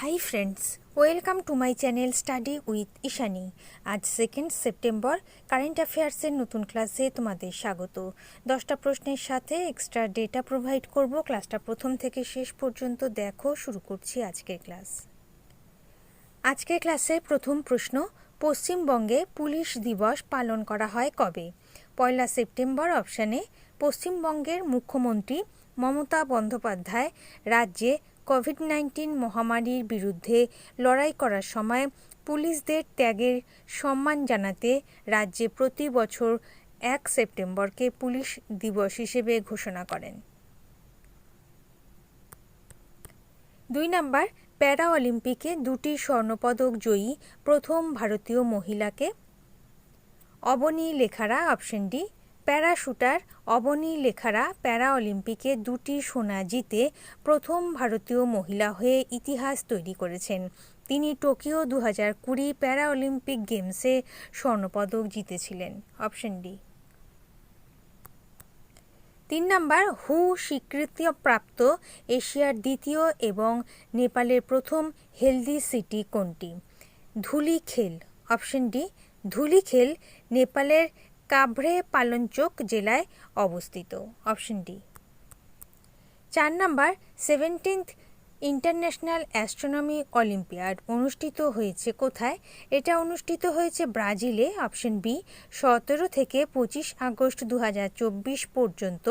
Hi friends welcome to my channel study with Ishani আজ second September current অ্যাফেয়ার্সের নতুন ক্লাসে তোমাদের স্বাগত। দশটা প্রশ্নের সাথে এক্সট্রা ডেটা প্রোভাইড করব। ক্লাসটা প্রথম থেকে শেষ পর্যন্ত দেখো, শুরু করছি আজকের ক্লাস আজকের ক্লাসের প্রথম প্রশ্ন, পশ্চিমবঙ্গে পুলিশ দিবস পালন করা হয় কবে? পয়লা সেপ্টেম্বর অপশানে পশ্চিমবঙ্গের মুখ্যমন্ত্রী মমতা বন্দ্যোপাধ্যায় রাজ্যে কোভিড নাইন্টিন মহামারীর বিরুদ্ধে লড়াই করার সময় পুলিশদের ত্যাগের সম্মান জানাতে রাজ্যে প্রতি বছর এক সেপ্টেম্বরকে পুলিশ দিবস হিসেবে ঘোষণা করেন। দুই নাম্বার প্যারা অলিম্পিকে দুটি স্বর্ণপদক জয়ী প্রথম ভারতীয় মহিলাকে। Avani Lekhara option D para shooter Avani Lekhara para অলিম্পিকে দুটি সোনা জিতে প্রথম ভারতীয় মহিলা হয়ে ইতিহাস তৈরি করেছেন। তিনি টোকিও দু হাজার কুড়ি প্যারা অলিম্পিক গেমসে স্বর্ণপদক জিতেছিলেন। Option D. তিন নাম্বার, হু স্বীকৃতিপ্রাপ্ত এশিয়ার দ্বিতীয় এবং নেপালের প্রথম হেলদি সিটি কোনটি? ধুলিখেল। অপশন ডি, ধুলিখেল নেপালের কাভ্রে পালনচোক জেলায় অবস্থিত। Option D. চার number seventeenth international astronomy olympiad অনুষ্ঠিত হয়েছে কোথায়? এটা অনুষ্ঠিত হয়েছে ব্রাজিলে, অপশন বি, সতেরো থেকে পঁচিশ আগস্ট দু হাজার চব্বিশ পর্যন্ত।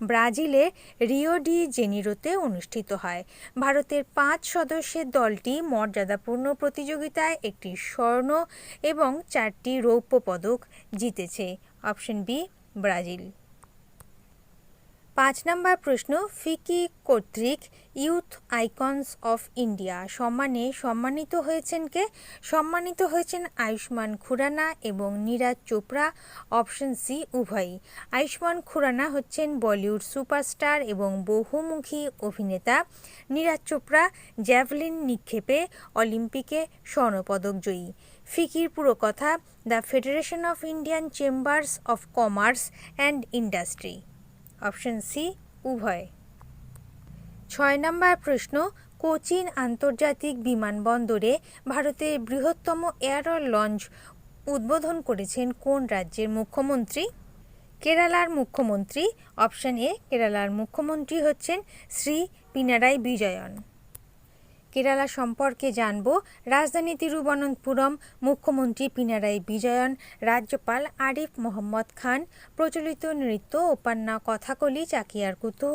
ব্রাজিলে রিও ডি জেনিরোতে অনুষ্ঠিত হয়। ভারতের পাঁচ সদস্যের দলটি মর্যাদাপূর্ণ প্রতিযোগিতায় একটি স্বর্ণ এবং চারটি রৌপ্য পদক জিতেছে। Option B, Brazil. পাঁচ নম্বর প্রশ্ন, ফিকি কর্তৃক ইউথ আইকনস অফ ইন্ডিয়া সম্মানে সম্মানিত হয়েছেন কে? সম্মানিত হয়েছেন আয়ুষ্মান খুরানা এবং নীরাজ চোপড়া, অপশন সি, উভয়ই। আয়ুষ্মান খুরানা হচ্ছেন বলিউড সুপারস্টার এবং বহুমুখী অভিনেতা। নীরাজ চোপড়া, জ্যাভলিন নিক্ষেপে, অলিম্পিকে স্বর্ণপদক জয়ী। ফিকির পুরো কথা, the federation of Indian chambers of commerce and industry. Option C, উভয়। ছয় নম্বর প্রশ্ন, কোচিন আন্তর্জাতিক বিমানবন্দরে ভারতের বৃহত্তম এয়ার লঞ্চ উদ্বোধন করেছেন কোন রাজ্যের মুখ্যমন্ত্রী? কেরালার মুখ্যমন্ত্রী, অপশন এ, কেরালার মুখ্যমন্ত্রী হচ্ছেন শ্রী পিনারাই বিজয়ন। কেরালা সম্পর্কে জানব। রাজধানী তিরুবনন্তপুরম, মুখ্যমন্ত্রী পিনারাই বিজয়ন, রাজ্যপাল আরিফ মোহাম্মদ খান, প্রচলিত নৃত্য ওপান্না কথাকলি চাকিয়ার কুতু,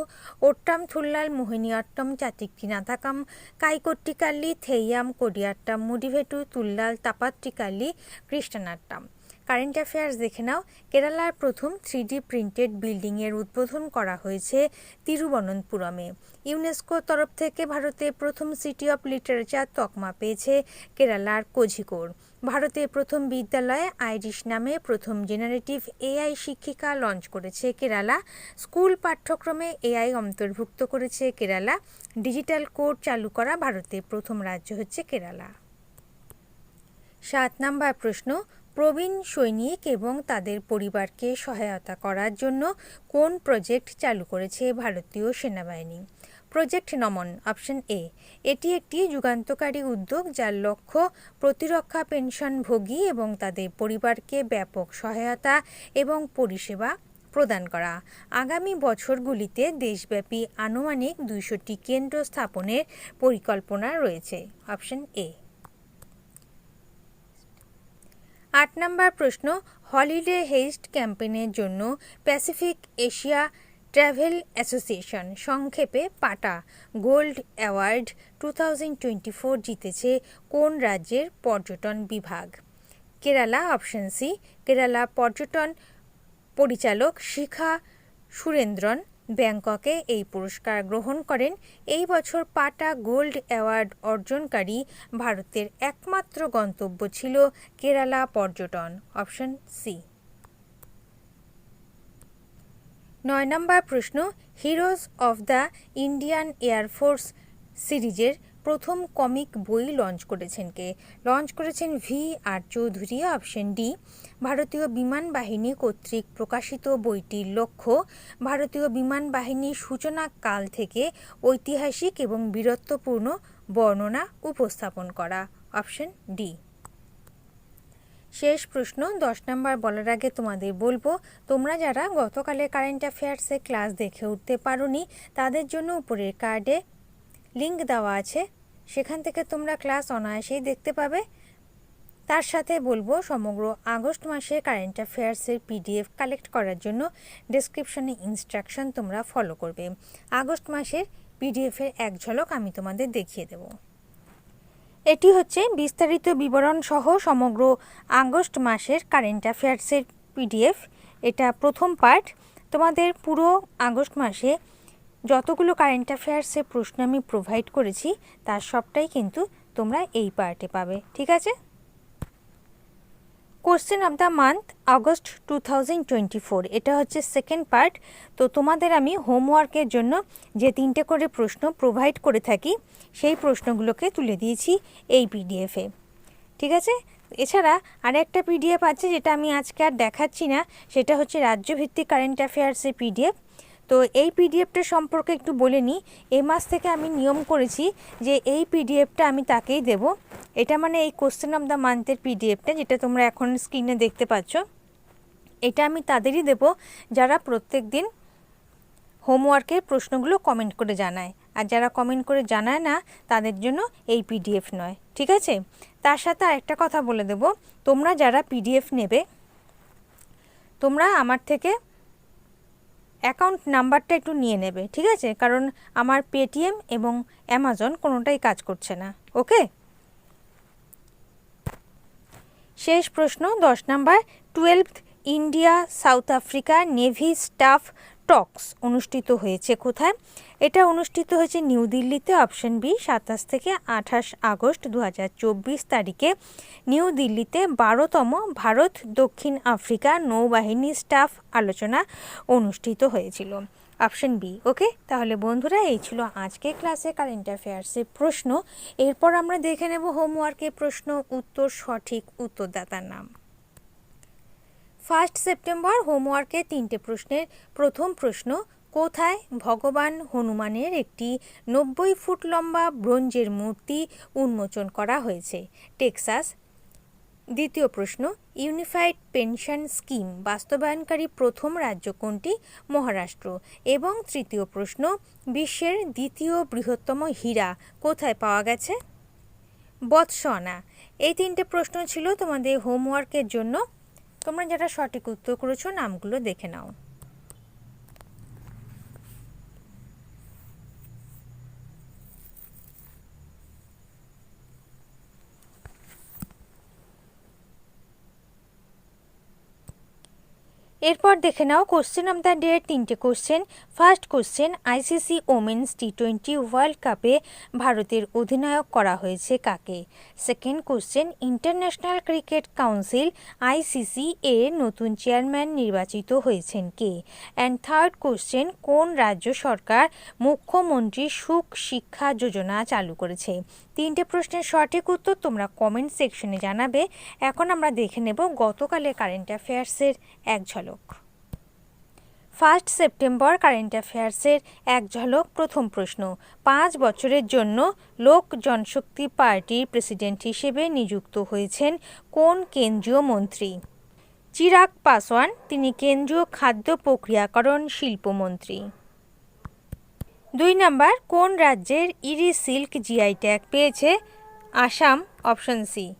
ওট্টাম থুল্লাল মোহিনীঅট্টম চাতিক্কিনাথাকাম কাইকট্টিকাল্লি থেইয়াম কোডিয়াট্টাম, মুডিভেটু তুল্লাল তাপাত্রিকাল্লি কৃষ্ণনাট্টাম কারেন্ট অ্যাফেয়ার্স দেখে নাও। কেরালার প্রথম থ্রিডি প্রিন্টেড বিল্ডিংয়ের উদ্বোধন করা হয়েছে তিরুবনন্তপুরমে। ইউনেস্কোর তরফ থেকে ভারতে প্রথম সিটি অফ লিটারেচার তকমা পেয়েছে কেরালার কোঝিকোড়। ভারতে প্রথম বিদ্যালয়ে আইরিশ নামে প্রথম জেনারেটিভ এআই শিক্ষিকা লঞ্চ করেছে কেরালা। স্কুল পাঠ্যক্রমে এআই অন্তর্ভুক্ত করেছে কেরালা। ডিজিটাল কোড চালু করা ভারতের প্রথম রাজ্য হচ্ছে কেরালা। সাত নাম্বার প্রশ্ন প্রবীণ সৈনিক এবং তাদের পরিবারকে সহায়তা করার জন্য কোন প্রজেক্ট চালু করেছে ভারতীয় সেনাবাহিনী? Project Naman, option A. এটি একটি যুগান্তকারী উদ্যোগ যার লক্ষ্য প্রতিরক্ষা পেনশনভোগী এবং তাদের পরিবারকে ব্যাপক সহায়তা এবং পরিষেবা প্রদান করা। আগামী বছরগুলিতে দেশব্যাপী আনুমানিক দুইশোটি কেন্দ্র স্থাপনের পরিকল্পনা রয়েছে, অপশন এ। আট নম্বর প্রশ্ন, হলিডে হেস্ট ক্যাম্পেইনের জন্য প্যাসিফিক এশিয়া ট্র্যাভেল অ্যাসোসিয়েশন সংক্ষেপে পাটা। গোল্ড অ্যাওয়ার্ড টু জিতেছে কোন রাজ্যের পর্যটন বিভাগ? কেরালা অপশন সি, কেরালা পর্যটন পরিচালক শিখা সুরেন্দ্রন। ব্যাংককে এই পুরস্কার গ্রহণ করেন। এই বছর পাটা গোল্ড অ্যাওয়ার্ড অর্জনকারী ভারতের একমাত্র গন্তব্য ছিল কেরালা পর্যটন, অপশন সি। নয় নম্বর প্রশ্ন, heroes of the Indian air force সিরিজের প্রথম কমিক বই লঞ্চ করেছেন কে? লঞ্চ করেছেন V R Chaudhari, option D. ভারতীয় বিমান বাহিনী কর্তৃক প্রকাশিত বইটির লক্ষ্য, ভারতীয় বিমান বাহিনীর সূচনা কাল থেকে ঐতিহাসিক এবং বীরত্বপূর্ণ বর্ণনা উপস্থাপন করা। Option D. শেষ প্রশ্ন, দশ নম্বর বলার আগে তোমাদের বলব, তোমরা যারা গতকালের কারেন্ট অ্যাফেয়ার্সে ক্লাস দেখে উঠতে পারোনি, তাদের জন্য উপরের কার্ডে লিংক দেওয়া আছে, সেখান থেকে তোমরা ক্লাস অনায়াসেই দেখতে পাবে। তার সাথে বলব, সমগ্র আগস্ট মাসে কারেন্ট অ্যাফেয়ার্সের পিডিএফ কালেক্ট করার জন্য ডেসক্রিপশনে ইনস্ট্রাকশন তোমরা ফলো করবে। আগস্ট মাসের পিডিএফের এক ঝলক আমি তোমাদের দেখিয়ে দেব। এটি হচ্ছে বিস্তারিত বিবরণ সহ সমগ্র আগস্ট মাসের কারেন্ট অ্যাফেয়ার্সের পিডিএফ। এটা প্রথম পার্ট তোমাদের পুরো আগস্ট মাসে যতগুলো কারেন্ট অ্যাফেয়ার্সের প্রশ্ন আমি প্রোভাইড করেছি, তার সবটাই কিন্তু তোমরা এই পার্টে পাবে, ঠিক আছে? Question of the month August two thousand twenty four এটা হচ্ছে সেকেন্ড পার্ট তো তোমাদের আমি হোমওয়ার্কের জন্য যে তিনটে করে প্রশ্ন প্রোভাইড করে থাকি, সেই প্রশ্নগুলোকে তুলে দিয়েছি এই পিডিএফে ঠিক আছে? এছাড়া আরেকটা পিডিএফ আছে, যেটা আমি আজকে আর দেখাচ্ছি না, সেটা হচ্ছে রাজ্যভিত্তিক কারেন্ট অ্যাফেয়ার্সের পিডিএফ তো এই পিডিএফটা সম্পর্কে একটু বলে নিই। এ মাস থেকে আমি নিয়ম করেছি যে এই পিডিএফটা আমি তাকেই দেব। এটা মানে এই কোশ্চেন অফ দ্য মান্থের পিডিএফটা যেটা তোমরা এখন স্ক্রিনে দেখতে পাচ্ছ। এটা আমি তাদেরই দেব যারা প্রত্যেক দিন হোমওয়ার্কের প্রশ্নগুলো কমেন্ট করে জানায়। আর যারা কমেন্ট করে জানায় না, তাদের জন্য এই পিডিএফ নয়, ঠিক আছে? তার সাথে আরেকটা কথা বলে দেব। তোমরা যারা পিডিএফ নেবে, তোমরা আমার থেকে অ্যাকাউন্ট নাম্বারটা একটু নিয়ে নেবে, ঠিক আছে? কারণ আমার পেটিএম এবং অ্যামাজন কোনোটাই কাজ করছে না, ওকে? শেষ প্রশ্ন, দশ number twelve India South Africa navy staff talks অনুষ্ঠিত হয়েছে কোথায়? এটা অনুষ্ঠিত হয়েছে নিউ দিল্লিতে অপশন বি, সাতাশ থেকে আঠাশ আগস্ট দু হাজার চব্বিশ তারিখে। নিউ দিল্লিতে বারোতম ভারত দক্ষিণ আফ্রিকা নৌবাহিনী স্টাফ আলোচনা অনুষ্ঠিত হয়েছিল। Option B, okay? তাহলে বন্ধুরা, এই ছিল আজকে ক্লাসে কারেন্ট অ্যাফেয়ার্সের প্রশ্ন। এরপর আমরা দেখে নেব হোমওয়ার্কের প্রশ্ন, উত্তর, সঠিক উত্তরদাতার নাম। ফার্স্ট সেপ্টেম্বর হোমওয়ার্কে তিনটে প্রশ্নের প্রথম প্রশ্ন কোথায়? ভগবান হনুমানের একটি নব্বই ফুট লম্বা ব্রোঞ্জের মূর্তি উন্মোচন করা হয়েছে। টেক্সাস। দ্বিতীয় প্রশ্ন, ইউনিফাইড পেনশন স্কিম বাস্তবায়নকারী প্রথম রাজ্য কোনটি? মহারাষ্ট্র। এবং তৃতীয় প্রশ্ন, বিশ্বের দ্বিতীয় বৃহত্তম হীরা কোথায় পাওয়া গেছে? বৎসনা। এই তিনটে প্রশ্ন ছিল তোমাদের হোমওয়ার্কের জন্য। তোমরা যারা সঠিক উত্তর করেছ, নামগুলো দেখে নাও। এরপর দেখে নাও কোশ্চেন অফ দ্য ডে তিনটে question first question ICC women's T twenty world কাপে ভারতের অধিনায়ক করা হয়েছে কাকে? Second question international cricket council ICC এর নতুন চেয়ারম্যান নির্বাচিত হয়েছেন কে? অ্যান্ড থার্ড কোশ্চেন কোন রাজ্য সরকার মুখ্যমন্ত্রী সুখ শিক্ষা যোজনা চালু করেছে? তিনটে প্রশ্নের সঠিক উত্তর তোমরা কমেন্ট সেকশনে জানাবে। এখন আমরা দেখে নেব গতকালের কারেন্ট অ্যাফেয়ার্সের এক ঝলক। ফার্স্ট সেপ্টেম্বর কারেন্ট অ্যাফেয়ার্সের এক ঝলক প্রথম প্রশ্ন। পাঁচ বছরের জন্য লোক জনশক্তি পার্টির প্রেসিডেন্ট হিসেবে নিযুক্ত হয়েছেন কোন কেন্দ্রীয় মন্ত্রী? চিরাগ পাসওয়ান, তিনি কেন্দ্রীয় খাদ্য প্রক্রিয়াকরণ শিল্পমন্ত্রী দুই নাম্বার, কোন রাজ্যের ইরি সিল্ক জিআই ট্যাগ পেয়েছে? আসাম অপশন সি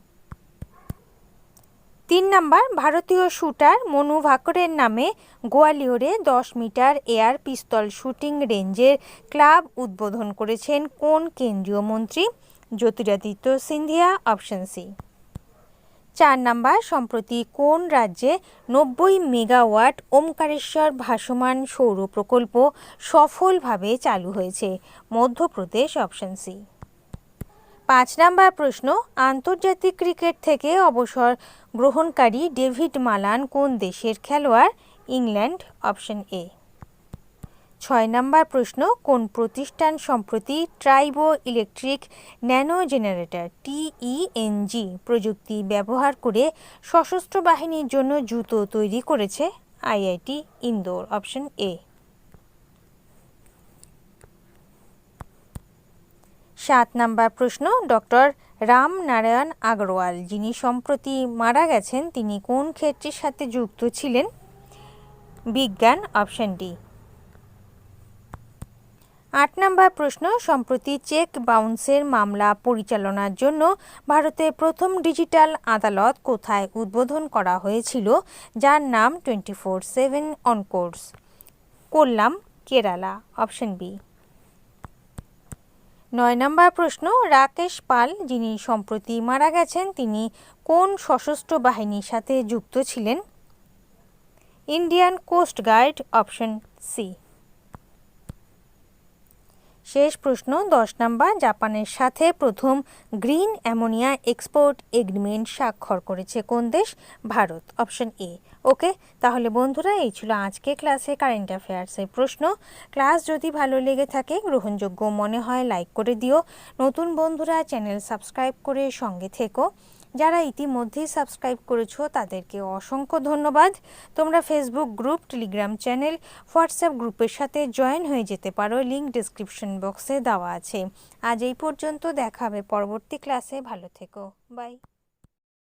তিন নাম্বার, ভারতীয় শুটার মনু ভাকরের নামে গোয়ালিয়রে দশ মিটার এয়ার পিস্তল শুটিং রেঞ্জের ক্লাব উদ্বোধন করেছেন কোন কেন্দ্রীয় মন্ত্রী? Jyotiraditya Scindia, option C. চার নাম্বার, সম্প্রতি কোন রাজ্যে নব্বই মেগাওয়াট ওমকারেশ্বর ভাসমান সৌর প্রকল্প সফলভাবে চালু হয়েছে? Madhya Pradesh, option C. পাঁচ নাম্বার প্রশ্ন, আন্তর্জাতিক ক্রিকেট থেকে অবসর গ্রহণকারী ডেভিড মালান কোন দেশের খেলোয়াড়? England, option A. ছয় নম্বর প্রশ্ন, কোন প্রতিষ্ঠান সম্প্রতি tribo electric nano generator TENG প্রযুক্তি ব্যবহার করে সশস্ত্র বাহিনীর জন্য জুতো তৈরি করেছে? IIT Indore, option A. সাত নাম্বার প্রশ্ন, ডক্টর রাম নারায়ণ আগরওয়াল, যিনি সম্প্রতি মারা গেছেন, তিনি কোন ক্ষেত্রের সাথে যুক্ত ছিলেন? বিজ্ঞান, অপশন ডি। আট নম্বর প্রশ্ন, সম্প্রতি চেক বাউন্সের মামলা পরিচালনার জন্য ভারতে প্রথম ডিজিটাল আদালত কোথায় উদ্বোধন করা হয়েছিল, যার নাম twenty four seven oncourse Kollam, Kerala, option B. নয় নম্বর প্রশ্ন, রাকেশ পাল যিনি সম্প্রতি মারা গেছেন, তিনি কোন সশস্ত্র বাহিনীর সাথে যুক্ত ছিলেন? Indian coast guard option C. শেষ প্রশ্ন, দশ নাম্বার, জাপানের সাথে প্রথম গ্রিন অ্যামোনিয়া এক্সপোর্ট এগ্রিমেন্ট স্বাক্ষর করেছে কোন দেশ? Bharat, option A. ওকে, তাহলে বন্ধুরা, এই ছিল আজকে ক্লাসে কারেন্ট অ্যাফেয়ার্সের প্রশ্ন। ক্লাস যদি ভালো লেগে থাকে, গ্রহণযোগ্য মনে হয়, লাইক করে দিও। নতুন বন্ধুরা, চ্যানেল সাবস্ক্রাইব করে সঙ্গে থেকো। যারা ইতিমধ্যেই সাবস্ক্রাইব করেছ, তাদেরকে অসংখ্য ধন্যবাদ। তোমরা Facebook group Telegram channel WhatsApp গ্রুপের সাথে জয়েন হয়ে যেতে পারো। লিঙ্ক ডিসক্রিপশন বক্সে দেওয়া আছে। আজ এই পর্যন্ত দেখাবে পরবর্তী ক্লাসে ভালো থেকো। বাই